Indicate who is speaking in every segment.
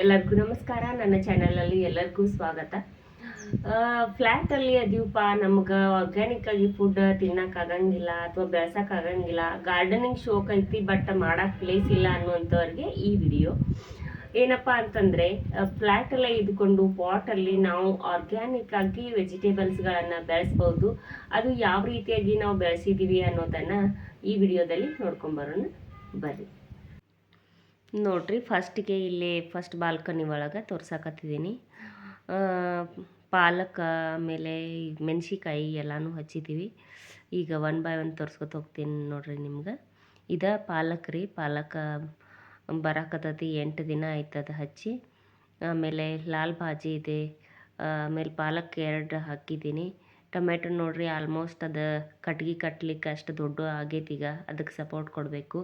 Speaker 1: ಎಲ್ಲರಿಗೂ ನಮಸ್ಕಾರ. ನನ್ನ ಚಾನಲಲ್ಲಿ ಎಲ್ಲರಿಗೂ ಸ್ವಾಗತ. ಫ್ಲ್ಯಾಟಲ್ಲಿ ಅದೀವಪ್ಪ ನಮ್ಗೆ ಆರ್ಗ್ಯಾನಿಕ್ ಆಗಿ ಫುಡ್ ತಿನ್ನಕ್ಕಾಗಂಗಿಲ್ಲ ಅಥವಾ ಬೆಳ್ಸೋಕ್ಕಾಗಂಗಿಲ್ಲ ಗಾರ್ಡನಿಂಗ್ ಶೋಕ್ ಐತಿ ಬಟ್ ಮಾಡೋಕ್ಕೆ ಪ್ಲೇಸ್ ಇಲ್ಲ ಅನ್ನುವಂಥವ್ರಿಗೆ ಈ ವಿಡಿಯೋ ಏನಪ್ಪ ಅಂತಂದರೆ ಫ್ಲ್ಯಾಟಲ್ಲೇ ಇದ್ಕೊಂಡು ಪಾಟಲ್ಲಿ ನಾವು ಆರ್ಗ್ಯಾನಿಕ್ ಆಗಿ ವೆಜಿಟೇಬಲ್ಸ್ಗಳನ್ನು ಬೆಳೆಸ್ಬೋದು. ಅದು ಯಾವ ರೀತಿಯಾಗಿ ನಾವು ಬೆಳೆಸಿದ್ದೀವಿ ಅನ್ನೋದನ್ನು ಈ ವಿಡಿಯೋದಲ್ಲಿ ನೋಡ್ಕೊಂಬರೋಣ ಬರ್ರಿ. ನೋಡ್ರಿ ಫಸ್ಟಿಗೆ ಇಲ್ಲಿ ಫಸ್ಟ್ ಬಾಲ್ಕನಿ ಒಳಗೆ ತೋರ್ಸಕತ್ತಿದ್ದೀನಿ ಪಾಲಕ್ ಆಮೇಲೆ ಮೆಣಸಿಕಾಯಿ ಎಲ್ಲನೂ ಹಚ್ಚಿದ್ದೀವಿ ಈಗ ಒನ್ ಬೈ ಒನ್ ತೋರ್ಸ್ಕೊತ ಹೋಗ್ತೀನಿ ನೋಡ್ರಿ ನಿಮ್ಗೆ. ಇದು ಪಾಲಕ್ ರೀ, ಪಾಲಕ ಬರಾಕತ್ತೈತಿ, ಎಂಟು ದಿನ ಆಯ್ತದ ಹಚ್ಚಿ. ಆಮೇಲೆ ಲಾಲ್ ಭಾಜಿ ಇದೆ. ಆಮೇಲೆ ಪಾಲಕ್ ಎರಡು ಹಾಕಿದ್ದೀನಿ ಟೊಮೆಟೊ ನೋಡ್ರಿ ಆಲ್ಮೋಸ್ಟ್ ಅದು ಕಟ್ಗೆ ಕಟ್ಲಿಕ್ಕೆ ಅಷ್ಟು ದೊಡ್ಡ ಆಗೈತಿ ಈಗ, ಅದಕ್ಕೆ ಸಪೋರ್ಟ್ ಕೊಡಬೇಕು.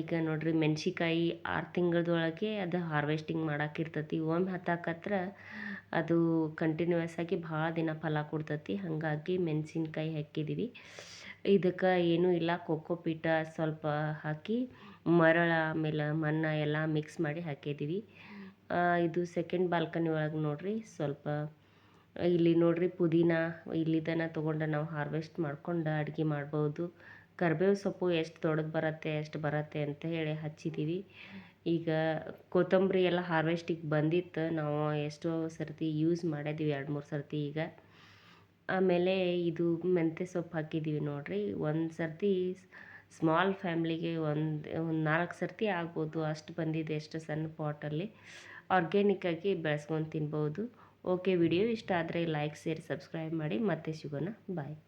Speaker 1: ಈಗ ನೋಡ್ರಿ ಮೆಣ್ಸಿಕಾಯಿ ಆರು ತಿಂಗಳದೊಳಗೆ ಅದು ಹಾರ್ವೆಸ್ಟಿಂಗ್ ಮಾಡಾಕಿರ್ತೈತಿ ಒಮ್ಮೆ ಹತ್ತಾಕತ್ರ ಅದು ಕಂಟಿನ್ಯೂಯಸ್ ಆಗಿ ಭಾಳ ದಿನ ಫಲ ಕೊಡ್ತೈತಿ. ಹಾಗಾಗಿ ಮೆಣಸಿನ್ಕಾಯಿ ಹಾಕಿದ್ದೀವಿ ಇದಕ್ಕೆ ಏನೂ ಇಲ್ಲ ಕೊಕ್ಕೋ ಪೀಟ ಸ್ವಲ್ಪ ಹಾಕಿ ಮರಳ ಆಮೇಲೆ ಮಣ್ಣ ಎಲ್ಲ ಮಿಕ್ಸ್ ಮಾಡಿ ಹಾಕಿದ್ದೀವಿ ಇದು ಸೆಕೆಂಡ್ ಬಾಲ್ಕನಿ ಒಳಗೆ ನೋಡ್ರಿ ಸ್ವಲ್ಪ ಇಲ್ಲಿ ನೋಡ್ರಿ ಪುದೀನ ಇಲ್ಲಿದನ ತೊಗೊಂಡು ನಾವು ಹಾರ್ವೆಸ್ಟ್ ಮಾಡ್ಕೊಂಡು ಅಡುಗೆ ಮಾಡ್ಬೋದು. ಕರ್ಬೇವು ಸೊಪ್ಪು ಎಷ್ಟು ದೊಡ್ಡದು ಬರುತ್ತೆ, ಎಷ್ಟು ಬರುತ್ತೆ ಅಂತ ಹೇಳಿ ಹಚ್ಚಿದ್ದೀವಿ ಈಗ ಕೊತ್ತಂಬರಿ ಎಲ್ಲ ಹಾರ್ವೆಸ್ಟಿಗೆ ಬಂದಿತ್ತು. ನಾವು ಎಷ್ಟೋ ಸರ್ತಿ ಯೂಸ್ ಮಾಡಿದ್ದೀವಿ ಎರಡು ಮೂರು ಸರ್ತಿ ಈಗ. ಆಮೇಲೆ ಇದು ಮೆಂತ್ಯ ಸೊಪ್ಪು ಹಾಕಿದ್ದೀವಿ ನೋಡಿರಿ. ಒಂದು ಸರ್ತಿ ಸ್ಮಾಲ್ ಫ್ಯಾಮ್ಲಿಗೆ ಒಂದು ಒಂದು ನಾಲ್ಕು ಸರ್ತಿ ಆಗ್ಬೋದು. ಅಷ್ಟು ಬಂದಿದೆ, ಎಷ್ಟು ಸಣ್ಣ ಪಾಟಲ್ಲಿ ಆರ್ಗ್ಯಾನಿಕ್ಕಾಗಿ ಬೆಳೆಸ್ಕೊಂಡು ತಿನ್ಬೋದು. ಓಕೆ ವಿಡಿಯೋ ಇಷ್ಟ ಆದರೆ ಲೈಕ್ ಶೇರ್ ಸಬ್ಸ್ಕ್ರೈಬ್ ಮಾಡಿ. ಮತ್ತೆ ಸಿಗೋಣ. ಬಾಯ್.